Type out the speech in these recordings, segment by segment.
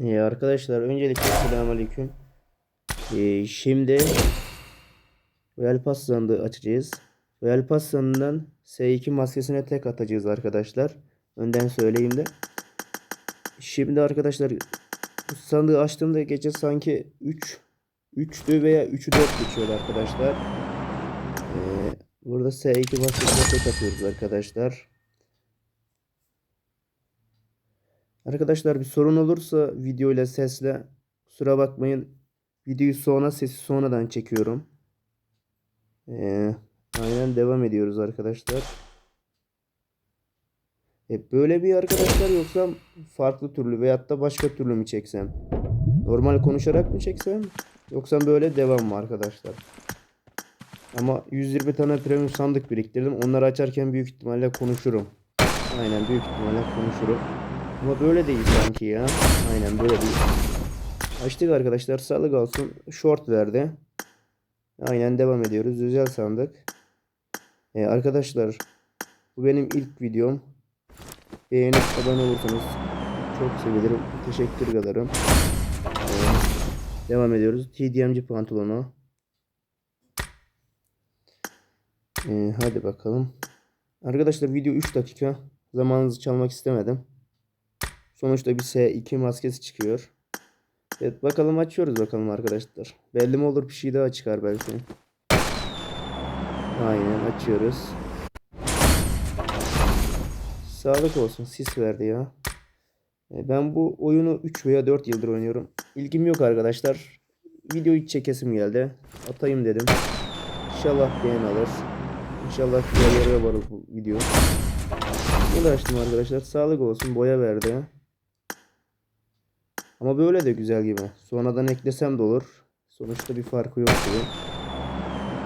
Ee, arkadaşlar öncelikle selamünaleyküm. Ee, şimdi Royal Pass sandığı açacağız. Royal Pass sandığından S2 maskesine tek atacağız arkadaşlar. Önden söyleyeyim de. Şimdi arkadaşlar bu sandığı açtığımda gece sanki 3 3'tü veya 3'ü 4 geçiyor arkadaşlar. Ee, burada S2 maskesine tek atıyoruz arkadaşlar. Arkadaşlar bir sorun olursa video ile sesle kusura bakmayın. Videoyu sonra sesi sonradan çekiyorum. Ee, aynen devam ediyoruz arkadaşlar. E, böyle bir arkadaşlar yoksa farklı türlü veyahut da başka türlü mü çeksem? Normal konuşarak mı çeksem? Yoksa böyle devam mı arkadaşlar? Ama 120 tane premium sandık biriktirdim. Onları açarken büyük ihtimalle konuşurum. Aynen büyük ihtimalle konuşurum. Ama böyle değil sanki ya. Aynen böyle değil. Açtık arkadaşlar. Sağlık olsun. Short verdi. Aynen devam ediyoruz. Özel sandık. Ee, arkadaşlar bu benim ilk videom. Beğenip abone olursanız çok sevinirim. Teşekkür ederim. Ee, devam ediyoruz. TDMC pantolonu. Ee, hadi bakalım. Arkadaşlar video 3 dakika. Zamanınızı çalmak istemedim. Sonuçta bir S2 maskesi çıkıyor. Evet bakalım açıyoruz bakalım arkadaşlar. Belli mi olur bir şey daha çıkar belki. Aynen açıyoruz. Sağlık olsun sis verdi ya. E, Ben bu oyunu 3 veya 4 yıldır oynuyorum. İlgim yok arkadaşlar. Videoyu çekesim geldi. Atayım dedim. İnşallah beğen alır. İnşallah güzel varır bu video. Uğraştım arkadaşlar. Sağlık olsun boya verdi. Ama böyle de güzel gibi. Sonradan eklesem de olur. Sonuçta bir farkı yok gibi.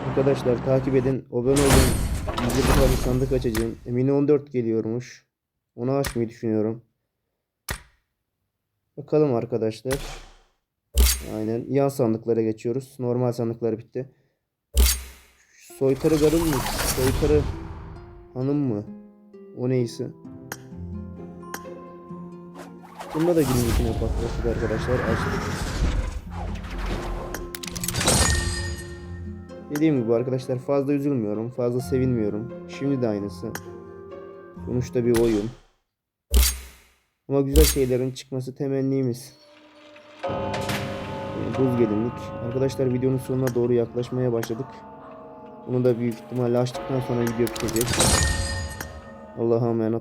Arkadaşlar takip edin. Abone olun. Bizi bir tane sandık açacağım. Emine 14 geliyormuş. Onu açmayı düşünüyorum. Bakalım arkadaşlar. Aynen. Yan sandıklara geçiyoruz. Normal sandıklar bitti. Soytarı garın mı? Soytarı hanım mı? O neyse. Bunda da günün içine patlattık arkadaşlar. Açtık. Dediğim gibi arkadaşlar fazla üzülmüyorum. Fazla sevinmiyorum. Şimdi de aynısı. Sonuçta bir oyun. Ama güzel şeylerin çıkması temennimiz. Ee, Buz gelinlik. Arkadaşlar videonun sonuna doğru yaklaşmaya başladık. Bunu da büyük ihtimalle açtıktan sonra video bitecek. Allah'a emanet.